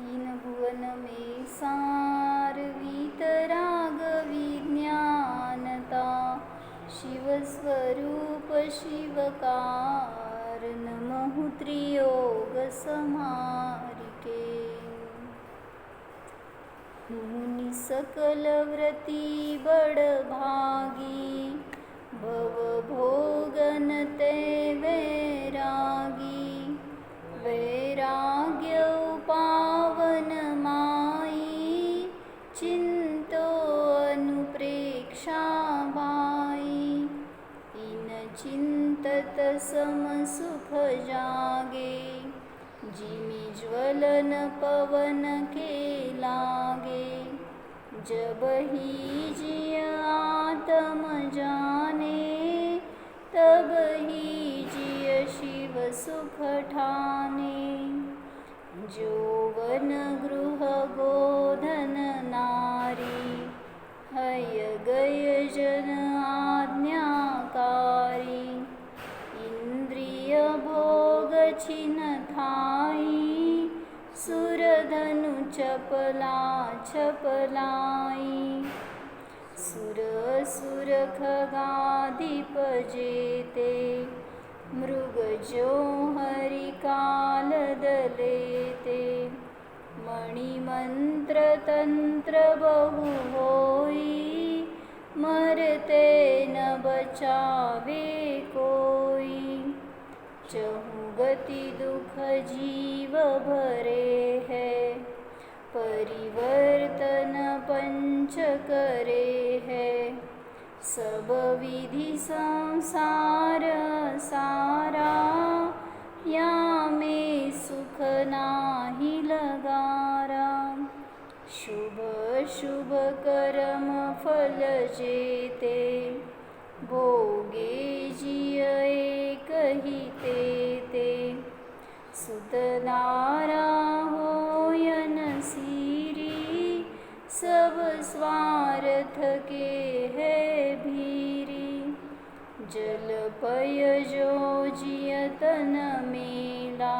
तीन भुवन में सार राग विज्ञानता। शिवस्वरूप शिवकार नमहु त्रियोग समारिके। मुनि सकल व्रती बडभागी भव भोगन ते वैरागी। वैराग्य उपा सुख जागे जिमी ज्वलन पवन के लागे। जब ही जिय आत्म जाने तब ही जिय शिव सुख ठाने। जोवन गृह गोधन सुर धनु चपला छपलाय सुरसुरखाधिपजेते मृगजो हरिकालदलेते। मणिमन्त्र तन्त्र बहु होई मरते न बचावे कोई। च गति दुख जीव भरे है परिवर्तन पंच करे है सब विधि संसार सारा या में सुख नाही लगारा। शुभ शुभ कर्म फल जेते भोगे जिय एकही सुतनारा होयन सीरी सब स्वार्थ के है भीरी। जल पय जो जियतन मेला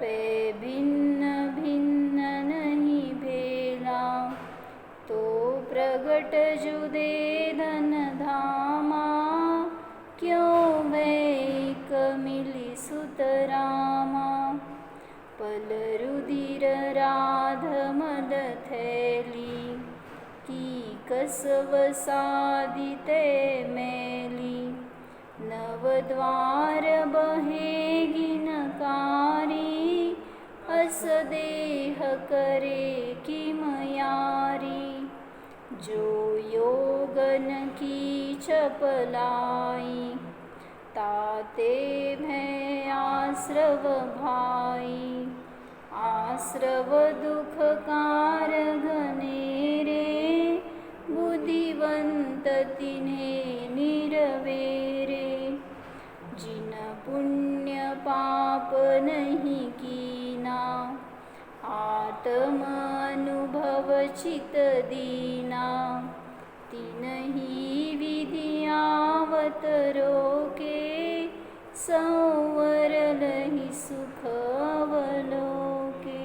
पे भिन्न भिन्न नहीं भेला। तो प्रगट जुदे धन धामा क्यों वैक मिली सुतरामा पलरुदिर राधमदथली की कस्वसादित मेली। नवद्वार बहे गिनकारी हसदेह करे कि मयारी जो योगन की चपलाई ताते भय आश्रव भाई। आश्रव दुख कार घनेरे बुद्धिवंत तिने निरवेरे। जिन पुण्य पाप नहीं कीना आत्म अनुभव चित दीना। तीनही विधियावत रोके संवरलहि सुख अवलोके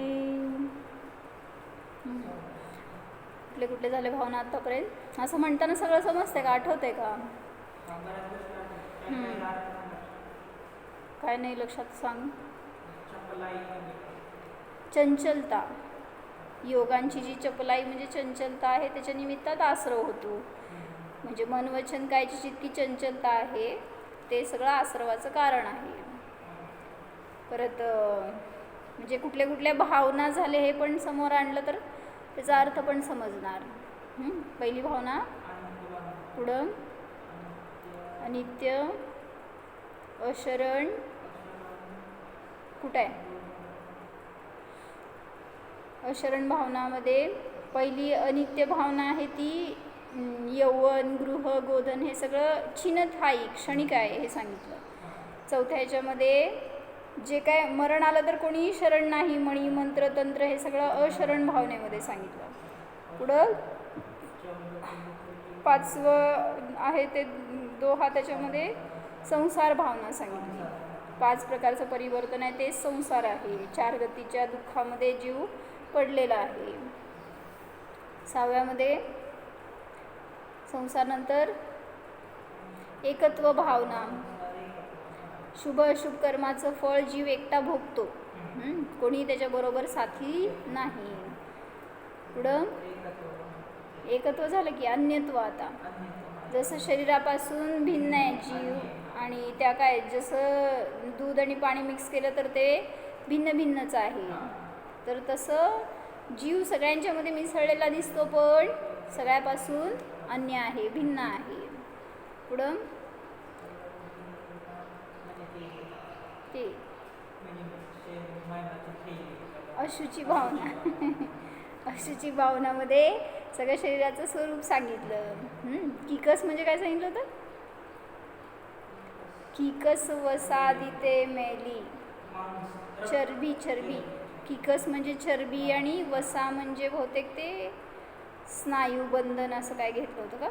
कुठले कुठले झाले भावना आतापर्यंत? असं म्हणताना सगळं समजतंय का? आठवतंय का? काय नाही लक्षात सांग. चंचलता. योगांची जी चपलाई म्हणजे चंचलता आहे त्याच्या निमित्तात आश्रव होतो. म्हणजे मनवचन कायची जितकी चंचलता आहे ते सगळं आश्रवाचं कारण आहे. परत म्हणजे कुठल्या कुठल्या भावना झाले हे पण समोर आणलं तर त्याचा अर्थ पण समजणार. पहिली भावना पुढं अनित्य अशरण कुठं आहे? अशरण भावनामध्ये पहिली अनित्य भावना आहे ती यवन गृह गोधन हे सगळं छिनथाई क्षणिक आहे हे सांगितलं. चौथ्या ह्याच्यामध्ये जे काय मरण आलं तर कोणीही शरण नाही मणी मंत्र तंत्र हे सगळं अशरण भावनेमध्ये सांगितलं. पुढं पाचवं आहे ते दोहा त्याच्यामध्ये संसार भावना सांगितली. पाच प्रकारचं परिवर्तन आहे ते संसार आहे. चार गतीच्या दुःखामध्ये जीव पडलेला आहे. सहाव्यामध्ये संसारानंतर एकत्व भावना. शुभ अशुभ कर्माचं फळ जीव एकटा भोगतो. कोणी त्याच्याबरोबर साथी नाही. पुढं एकत्व झालं की अन्यत्व आता. जसं शरीरापासून भिन्न आहे जीव आणि त्या काय जसं दूध आणि पाणी मिक्स केलं तर ते भिन्न भिन्नच आहे. तर तसं जीव सगळ्यांच्यामध्ये मिसळलेला दिसतो पण सगळ्यापासून अन्य आहे भिन्न आहे. पुढं? ते. अशुची भावना. अशुची भावनामध्ये सगळ्या शरीराचं स्वरूप सांगितलं. किकस म्हणजे काय सांगितलं होतं? किकस वसादिते मेली. चरबी चरबी. किकस म्हणजे चरबी आणि वसा म्हणजे बहुतेक ते स्नायू बंधन असं काय घेतलं होतं का?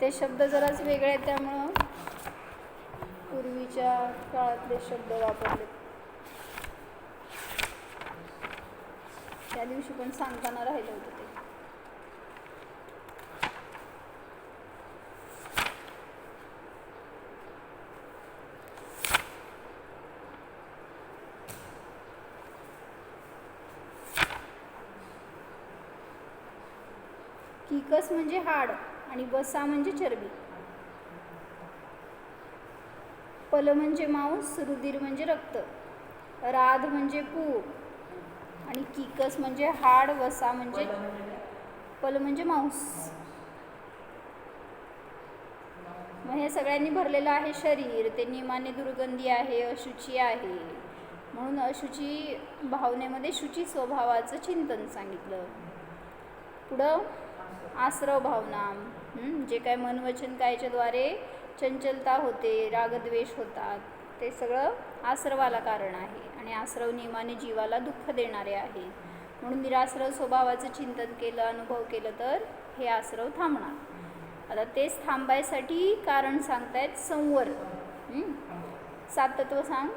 ते शब्द जराच वेगळे आहेत त्यामुळं पूर्वीच्या काळातले शब्द वापरले. त्या दिवशी पण सांगताना राहिलं होतं ते. विकस म्हणजे हाड आणि बसा म्हणजे चरबी. पल म्हणजे मांस रुधिर म्हणजे रक्त. राध म्हणजे पू आणि किकस म्हणजे हाड वसा म्हणजे पल म्हणजे मांस. मग हे सगळ्यांनी भरलेलं आहे शरीर. ते नियमाने दुर्गंधी आहे अशुची आहे. म्हणून अशुची भावनेमध्ये शुची स्वभावाचं चिंतन सांगितलं. पुढं आश्रव भावना जे काय मनवचन कायच्याद्वारे चंचलता होते रागद्वेष होतात ते सगळं आश्रवाला कारण आहे. आणि आश्रव नियमाने जीवाला दुःख देणारे आहे. म्हणून निराश्रव स्वभावाचं चिंतन केलं अनुभव केलं तर हे आश्रव थांबणार. आता तेच थांबायसाठी कारण सांगतायत संवर्ग हं? सात तत्व सांग.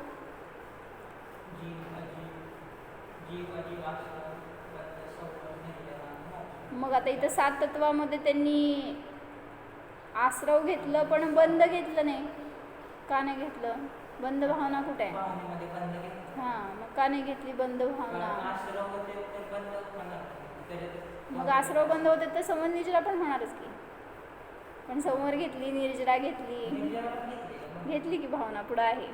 मग आता इथं सात तत्वामध्ये त्यांनी आश्रव घेतलं पण बंद घेतलं नाही. का नाही घेतलं? बंद भावना कुठे? आहे हां मग का नाही घेतली बंद भावना? मग आश्रव बंद होते तर समोर निर्जरा पण होणारच की. पण समोर घेतली निर्जरा घेतली. घेतली की भावना पुढं आहे.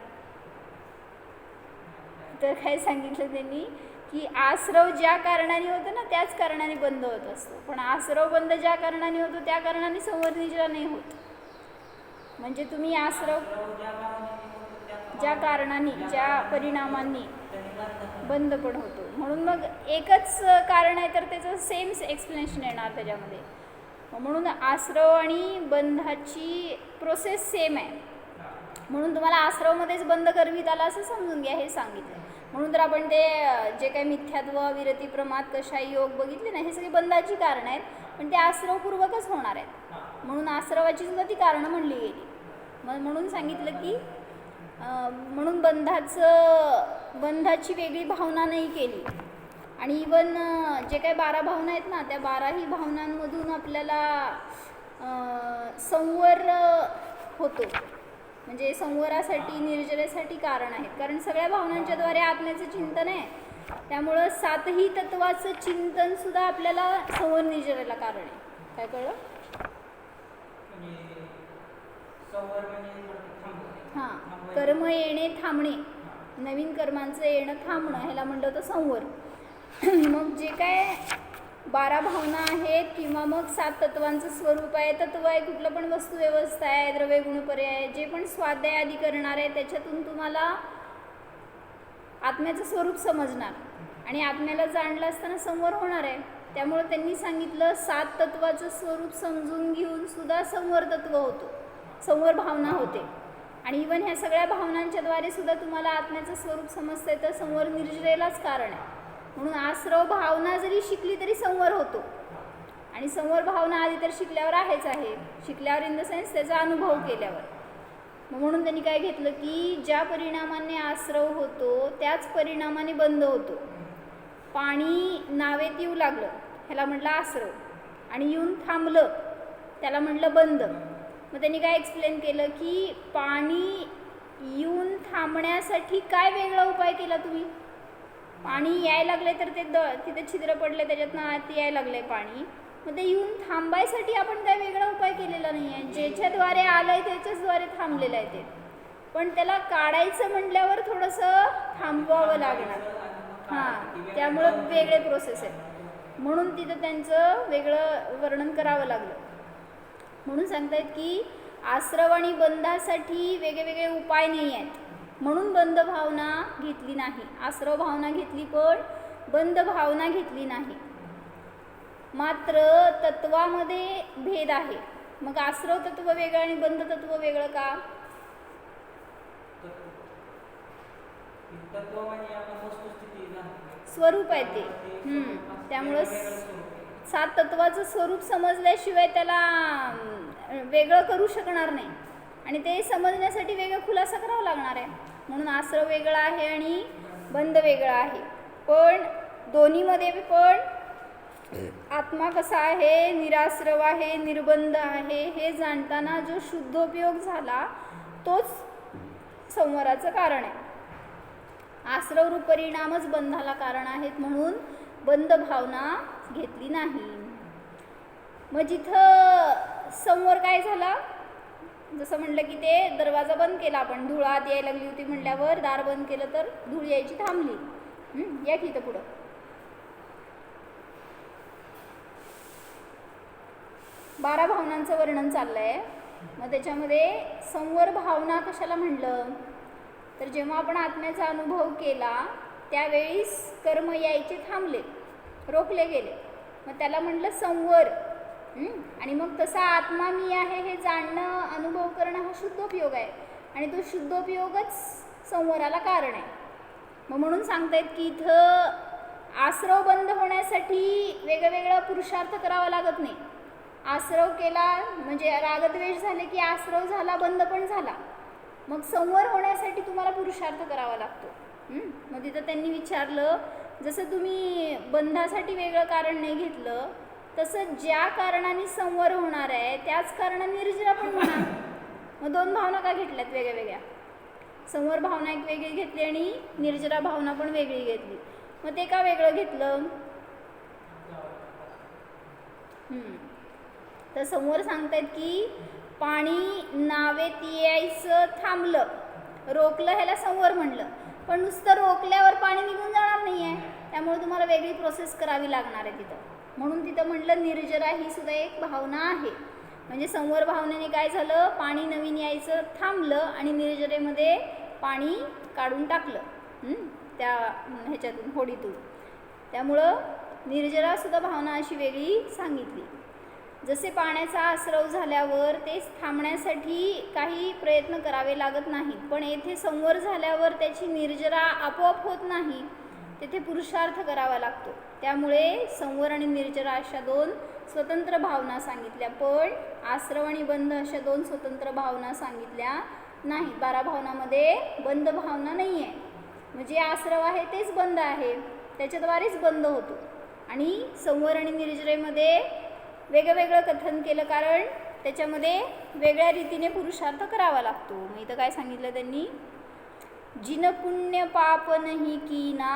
तर काय सांगितलं त्यांनी? की आश्रव ज्या कारणाने होतं ना त्याच कारणाने बंद होत असतो. पण आश्रव बंद ज्या कारणाने होतो त्या कारणाने संवर नाही होत. म्हणजे तुम्ही आश्रव ज्या कारणाने ज्या परिणामांनी बंद पण होतो. म्हणून मग एकच कारण आहे तर त्याचं सेम एक्सप्लेनेशन येणार त्याच्यामध्ये. म्हणून आश्रव आणि बंधाची प्रोसेस सेम आहे. म्हणून तुम्हाला आश्रवमध्येच बंद करवीत आला असं समजून घ्या हे सांगितलं. म्हणून तर आपण ते जे काही मिथ्यात्व विरती प्रमाद कशाही योग बघितले ना हे सगळे बंधाची कारणं आहेत. पण ते आश्रवपूर्वकच होणार आहेत. म्हणून आश्रवाची सुद्धा ती कारणं म्हणली गेली. मग म्हणून सांगितलं की म्हणून बंधाचं बंधाची वेगळी भावना नाही केली. आणि इवन जे काही बारा भावना आहेत ना त्या बाराही भावनांमधून आपल्याला संवर होतो. म्हणजे संवरासाठी निर्जरेसाठी कारण आहेत. कारण सगळ्या भावनांच्याद्वारे आत्म्याचं चिंतन आहे. त्यामुळं सातही तत्वाचं चिंतन सुद्धा आपल्याला संवर निर्जरेला कारण आहे. काय कळलं? हां. कर्म येणे थांबणे. नवीन कर्मांचं येणं थांबणं ह्याला म्हणलं होतं संवर. मग जे काय बारा भावना आहेत किंवा मग सात तत्वांचं स्वरूप आहे. तत्व आहे कुठलं पण वस्तू व्यवस्था आहे द्रव्य गुणपर्याय आहे जे पण स्वाध्याय आदी करणार आहे त्याच्यातून तुम्हाला आत्म्याचं स्वरूप समजणार. आणि आत्म्याला जाणलं असताना संवर होणार आहे. त्यामुळं त्यांनी सांगितलं सात तत्वाचं स्वरूप समजून घेऊन सुद्धा संवर तत्व होतो. संवर भावना होते. आणि इवन ह्या सगळ्या भावनांच्याद्वारे सुद्धा तुम्हाला आत्म्याचं स्वरूप समजतं तर संवर निर्जरेलाच कारण आहे. म्हणून आश्रव भावना जरी शिकली तरी संवर होतो. आणि संवर भावना आधी तर शिकल्यावर आहेच आहे. शिकल्यावर इन द सेन्स त्याचा अनुभव केल्यावर. मग म्हणून त्यांनी काय घेतलं की ज्या परिणामाने आश्रव होतो त्याच परिणामाने बंद होतो. पाणी नावेत येऊ लागलं ह्याला म्हटलं आश्रव. आणि येऊन थांबलं त्याला म्हटलं बंद. मग त्यांनी काय एक्सप्लेन केलं की पाणी येऊन थांबण्यासाठी काय वेगळा उपाय केला तुम्ही? पाणी यायला लागले तर ते द तिथे छिद्र पडले त्याच्यातनं आत यायला लागले पाणी. मग ते येऊन थांबायसाठी आपण काय वेगळा उपाय केलेला नाही आहे ज्याच्याद्वारे आलं आहे त्याच्याचद्वारे थांबलेलं आहे ते. पण त्याला काढायचं म्हटल्यावर थोडंसं थांबवावं लागणार. हां त्यामुळं वेगळे प्रोसेस आहेत. म्हणून तिथं त्यांचं वेगळं वर्णन करावं लागलं. म्हणून सांगतायत की आश्रव आणि बंधासाठी वेगवेगळे उपाय नाही आहेत. म्हणून बंद भावना घेतली नाही. आश्रव भावना घेतली पण बंद भावना घेतली नाही. मात्र तत्वामध्ये भेद आहे. मग आश्रव तत्व वेगळं आणि बंद तत्व वेगळं का? स्वरूप आहे ते. त्यामुळं सात तत्वाचं स्वरूप समजल्याशिवाय त्याला वेगळं करू शकणार नाही. आणि ते समजण्यासाठी वेगळा खुलासा करावा लागणार आहे. म्हणून आश्रव वेगळा आहे आणि बंद वेगळा आहे. पण दोन्हीमध्ये पण आत्मा कसा आहे निराश्रव आहे निर्बंध आहे हे जाणताना जो शुद्धोपयोग झाला तोच संवराचं कारण आहे. आश्रवरूप परिणामच बंधाला कारण आहेत म्हणून बंद भावना घेतली नाही. मग जिथं संवर काय झाला? जसं म्हटलं की ते दरवाजा बंद केला आपण. धूळ आत यायला लागली होती म्हटल्यावर दार बंद केलं तर धूळ यायची थांबली. या की इथं पुढं. बारा भावनांचं वर्णन चाललं आहे मग त्याच्यामध्ये संवर भावना कशाला म्हणलं? तर जेव्हा आपण आत्म्याचा अनुभव केला त्यावेळीस कर्म यायचे थांबले रोखले गेले. मग त्याला म्हटलं संवर. आणि मग तसा आत्मा मी आहे हे जाणणं अनुभव करणं हा शुद्धोपयोग आहे. आणि तो शुद्धोपयोगच संवराला कारण आहे. मग म्हणून सांगतायत की इथं आश्रव बंद होण्यासाठी वेगवेगळा पुरुषार्थ करावा लागत नाही. आश्रव केला म्हणजे रागद्वेष झाले की आश्रव झाला बंद पण झाला. मग संवर होण्यासाठी तुम्हाला पुरुषार्थ करावा लागतो. मग तिथं त्यांनी विचारलं जसं तुम्ही बंधासाठी वेगळं कारण नाही घेतलं तसं ज्या कारणाने संवर होणार आहे त्याच कारणाने निर्जरा पण होणार. मग दोन भावना का घेतल्यात वेगळ्या वेगळ्या संवर भावना एक वेगळी घेतली आणि निर्जरा भावना पण वेगळी घेतली. मग ते का वेगळं घेतलं? तर समोर सांगतायत की पाणी नावेत यायचं थांबलं. रोखलं ह्याला समोर म्हणलं. पण नुसतं रोखल्यावर पाणी निघून जाणार नाही आहे त्यामुळे तुम्हाला वेगळी प्रोसेस करावी लागणार आहे तिथं. म्हणून तिथं म्हटलं निर्जरा ही सुद्धा एक भावना आहे. म्हणजे समोर भावनेने काय झालं? पाणी नवीन यायचं थांबलं आणि निर्जरेमध्ये पाणी काढून टाकलं त्या ह्याच्यातून होडीतून. त्यामुळं निर्जरासुद्धा भावना अशी वेगळी सांगितली. जसे पाण्याचा आश्रव झाल्यावर ते थांबण्यासाठी काही प्रयत्न करावे लागत नाहीत पण येथे संवर झाल्यावर त्याची निर्जरा आपोआप होत नाही. तेथे पुरुषार्थ करावा लागतो. त्यामुळे संवर आणि निर्जरा अशा दोन स्वतंत्र भावना सांगितल्या. पण आश्रव आणि बंध अशा दोन स्वतंत्र भावना सांगितल्या नाहीत बारा भावनामध्ये बंद भावना नाही आहे म्हणजे आश्रव आहे तेच बंद आहे. त्याच्याद्वारेच बंद होतो. आणि संवर आणि निर्जरेमध्ये वेगळं वेगळं कथन केलं कारण त्याच्यामध्ये वेगळ्या रीतीने पुरुषार्थ करावा लागतो. मग इथं काय सांगितलं त्यांनी? जिन पुण्य पाप नाही कीना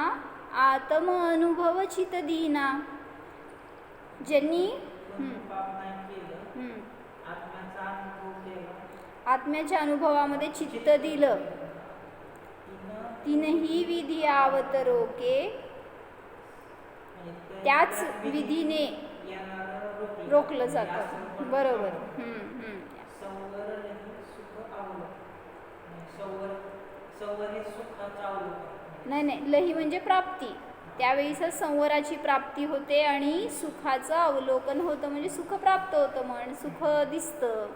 आत्म अनुभव चित दीना ज्यांनी आत्म्याच्या अनुभवामध्ये चित्त दिलं. तीनही विधी आवतरोके त्याच विधीने रोखलं जातं. बरोबर. सुख नाही नाही. लही म्हणजे प्राप्ती. त्यावेळीस संवराची प्राप्ती होते आणि सुखाचं अवलोकन होतं. म्हणजे सुख प्राप्त होतं म्हण सुख दिसतं.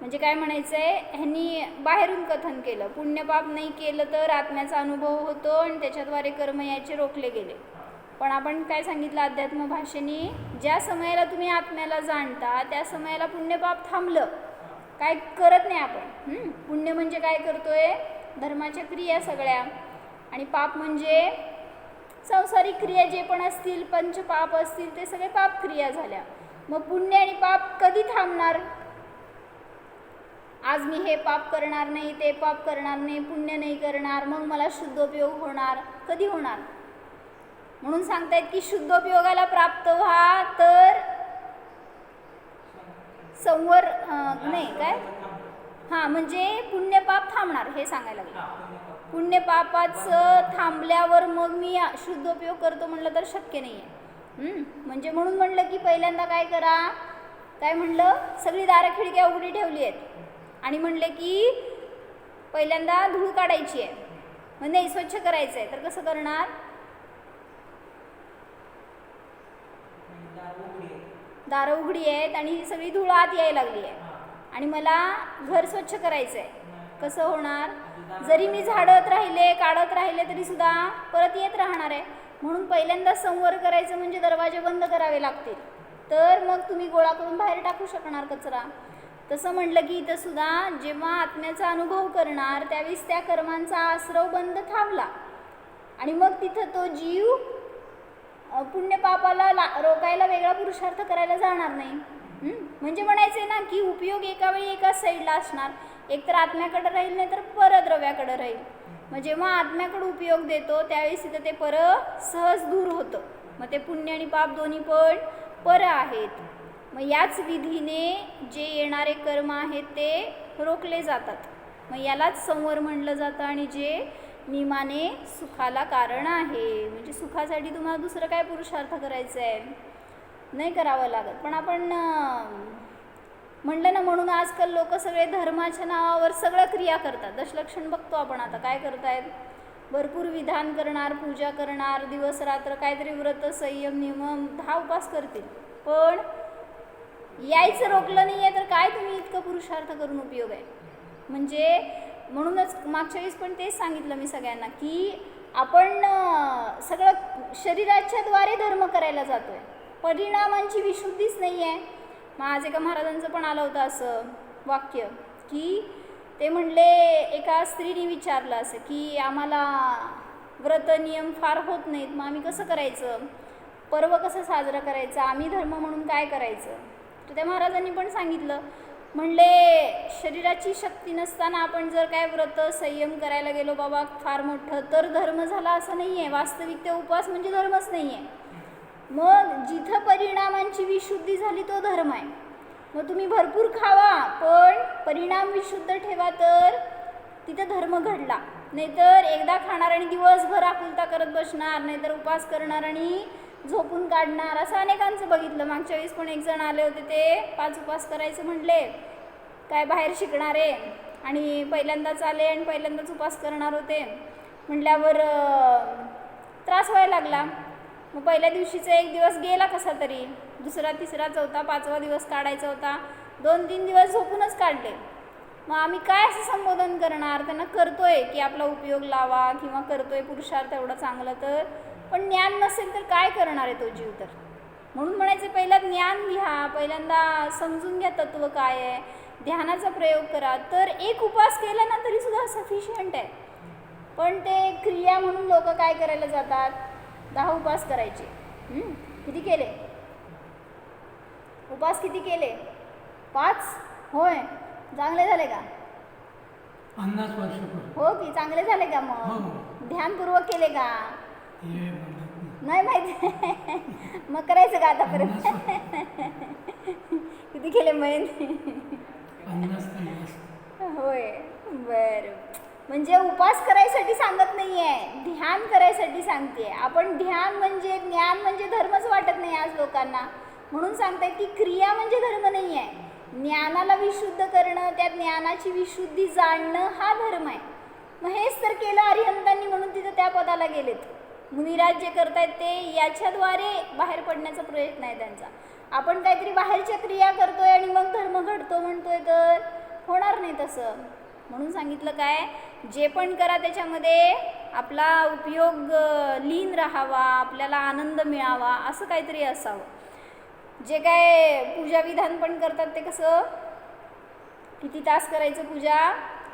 म्हणजे काय म्हणायचं आहे ह्यांनी बाहेरून कथन केलं. पुण्यपाप नाही केलं तर आत्म्याचा अनुभव होतो आणि त्याच्याद्वारे कर्म याचे रोखले गेले. पण आपण काय सांगितलं अध्यात्म भाषेने? ज्या समयाला तुम्ही आत्म्याला जाणता त्या समयाला पुण्यपाप थांबलं. काय करत नाही आपण. पुण्य म्हणजे काय करतोय? धर्माच्या क्रिया सगळ्या. आणि पाप म्हणजे संसारिक क्रिया जे पण असतील पंचपाप असतील ते सगळे पाप क्रिया झाल्या. मग पुण्य आणि पाप कधी थांबणार? आज मी हे पाप करणार नाही ते पाप करणार नाही पुण्य नाही करणार मग मला शुद्धोपयोग होणार? कधी होणार? म्हणून सांगतायत की शुद्धोपयोगाला प्राप्त व्हा तर संवर नाही काय? हां म्हणजे पुण्य पाप थांबणार हे सांगायला लागलं. पुण्य पापाचं थांबल्यावर मग मी शुद्धोपयोग करतो म्हणलं तर शक्य नाही आहे म्हणजे म्हणून म्हणलं की पहिल्यांदा काय करा काय म्हणलं सगळी दारं खिडक्या उघडी ठेवली आहेत. आणि म्हणले की पहिल्यांदा धूळ काढायची आहे. मग नाही स्वच्छ करायचं आहे तर कसं करणार? दारं उघडी आहेत. आणि ही सगळी धूळ आत यायला लागली आहे. आणि मला घर स्वच्छ करायचं आहे कसं होणार? जरी मी झाडत राहिले काढत राहिले तरी सुद्धा परत येत राहणार आहे. म्हणून पहिल्यांदा संवर करायचं म्हणजे दरवाजे बंद करावे लागतील. तर मग तुम्ही गोळा करून बाहेर टाकू शकणार कचरा. तसं म्हटलं की इथं सुद्धा जेव्हा आत्म्याचा अनुभव करणार त्यावेळेस त्या कर्मांचा आश्रव बंद थांबला. आणि मग तिथं तो जीव पुण्यपापाला ला रोकायला वेगळा पुरुषार्थ करायला जाणार नाही. म्हणजे म्हणायचं आहे ना की उपयोग एका वेळी एकाच साईडला असणार. एक तर आत्म्याकडे राहील नाही तर परद्रव्याकडे राहील. मग जेव्हा आत्म्याकडे उपयोग देतो त्यावेळेस तिथं ते पर सहज दूर होतं. मग ते पुण्य आणि पाप दोन्ही पण पर आहेत. मग याच विधीने जे येणारे कर्म आहेत ते रोखले जातात. मग यालाच संवर म्हणलं जातं आणि जे निमाने सुखाला कारण आहे. म्हणजे सुखासाठी तुम्हाला दुसरं काय पुरुषार्थ करायचं आहे नाही करावं लागत. पण आपण म्हणलं ना म्हणून आजकाल लोक सगळे धर्माच्या नावावर सगळं क्रिया करतात. दशलक्षण बघतो आपण आता काय करतायत. भरपूर विधान करणार पूजा करणार दिवस रात्र काहीतरी व्रत संयम नियम हा उपास करतील. पण यायचं रोखलं नाही आहे तर काय तुम्ही इतकं पुरुषार्थ करून उपयोग आहे? म्हणजे म्हणूनच मागच्या वेळेस पण तेच सांगितलं मी सगळ्यांना की आपण सगळं शरीराच्या द्वारे धर्म करायला जातो आहे परिणामांची विशुद्धीच नाही आहे मग आज एका महाराजांचं पण आलं होतं असं वाक्य की ते म्हणले एका स्त्रीने विचारलं असं की आम्हाला व्रत नियम फार होत नाहीत मग आम्ही कसं करायचं? पर्व कसं साजरं करायचं? आम्ही धर्म म्हणून काय करायचं? तर त्या महाराजांनी पण सांगितलं. म्हणले शरीराची शक्ती नसताना आपण जर काय व्रत संयम करायला गेलो बाबा फार मोठं तर धर्म झाला असं नाही आहे वास्तविक ते उपवास म्हणजे धर्मच नाही आहे मग जिथं परिणामांची विशुद्धी झाली तो धर्म आहे. मग तुम्ही भरपूर खावा पण परिणाम विशुद्ध ठेवा तर तिथं धर्म घडला. नाहीतर एकदा खाणार आणि दिवसभर आकुलता करत बसणार नाहीतर उपास करणार आणि झोपून काढणार. असं अनेकांचं बघितलं. मागच्या वेळेस पण एक जण आले होते ते पाच उपास करायचं म्हटले काय बाहेर शिकणारे आणि पहिल्यांदाच आले आणि पहिल्यांदाच उपास करणार होते. म्हटल्यावर त्रास व्हायला लागला. मग पहिल्या दिवशीचा एक दिवस गेला कसा तरी. दुसरा तिसरा चौथा पाचवा दिवस काढायचा होता. दोन तीन दिवस झोपूनच काढले. मग आम्ही काय असं संबोधन करणार? त्यांना करतोय की आपला उपयोग लावा किंवा करतोय पुरुषार्थ एवढा चांगलं तर. पण ज्ञान नसेल तर काय करणार आहे तो जीव तर? म्हणून म्हणायचं पहिला ज्ञान लिहा. पहिल्यांदा समजून घ्या तत्व काय आहे. ध्यानाचा प्रयोग करा. तर एक उपास केला ना तरी सुद्धा सफिशियंट आहे. पण ते क्रिया म्हणून लोक काय करायला जातात? दहा उपास करायचे. हं? किती केले? उपास किती केले? पाच? होय. चांगले झाले का? हो की चांगले झाले का हो. मग ध्यानपूर्वक केले का? हे नाही. माहिती. मग करायचं का आतापर्यंत किती केले माहिती होय. बर. म्हणजे उपास करायसाठी सांगत नाही आहे ध्यान करायसाठी सांगते. आपण ध्यान म्हणजे ज्ञान म्हणजे धर्मच वाटत नाही आज लोकांना. म्हणून सांगताय की क्रिया म्हणजे धर्म नाही आहे ज्ञानाला विशुद्ध करणं त्या ज्ञानाची विशुद्धी जाणणं हा धर्म आहे. मग हेच तर केलं अरिहंतांनी म्हणून तिथं त्या पदाला गेलेत. मुनिराज जे करतायत ते याच्याद्वारे बाहेर पडण्याचा प्रयत्न आहे त्यांचा. आपण काहीतरी बाहेरच्या क्रिया करतोय आणि मग धर्म घडतो म्हणतोय तर होणार नाही तसं. म्हणून सांगितलं काय? जे पण करा त्याच्यामध्ये आपला उपयोग लीन राहावा आपल्याला आनंद मिळावा असं काहीतरी असावं. जे काय पूजा विधान पण करतात ते कसं? किती तास करायचं पूजा?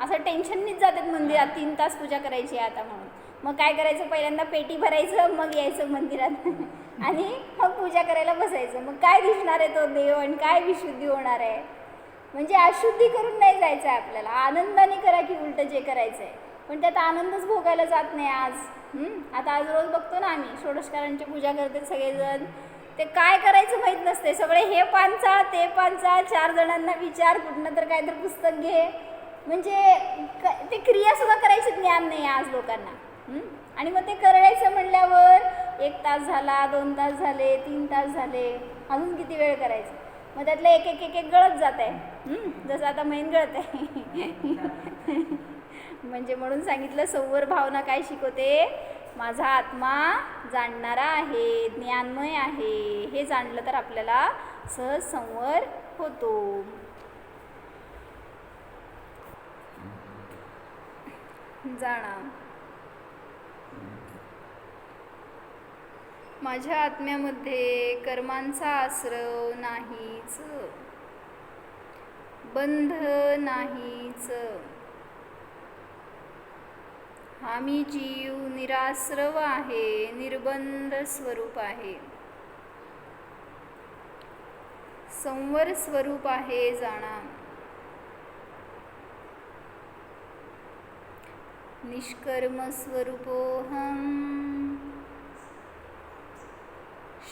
असं टेन्शननीच जातात मंदिरात तीन तास पूजा करायची आहे आता म्हणून. मग काय करायचं? पहिल्यांदा पेटी भरायचं मग यायचं मंदिरात. आणि मग पूजा करायला बसायचं. मग काय दिसणार आहे तो देव आणि काय विशुद्धी होणार आहे? म्हणजे अशुद्धी करून नाही जायचं आहे आपल्याला. आनंदाने करा की उलटं जे करायचं आहे पण त्यात आनंदच भोगायला जात नाही आज. आता आज रोज बघतो ना आम्ही षोडशकारांची पूजा करते सगळेजण. ते काय करायचं माहीत नसते सगळे हे पानचा ते पानचा चार जणांना विचार कुठनं तर काहीतरी पुस्तक घे. म्हणजे क ते क्रियासुद्धा करायची ज्ञान नाही आज लोकांना. आणि मग ते करायचं म्हणल्यावर एक तास झाला दोन तास झाले तीन तास झाले. अजून किती वेळ करायचं? मग त्यातलं एक एक एक एक गळत जात आहे जसं आता मैन गळत आहे म्हणजे म्हणून सांगितलं संवर भावना काय शिकवते? माझा आत्मा जाणणारा आहे ज्ञानमय आहे. हे जाणलं तर आपल्याला सहज संवर होतो. जाणा. माझ्या आत्म्यामध्ये कर्मांचा आश्रव नाहीच. बंध नाहीच. हा मी जीव निराश्रव आहे निर्बंध स्वरूप आहे. संवर स्वरूप आहे जाणा. निष्कर्म स्वरूपोहम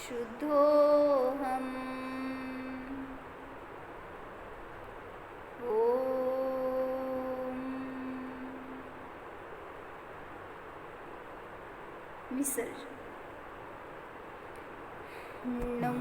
शुद्धोहम ओम विसर्जन नमो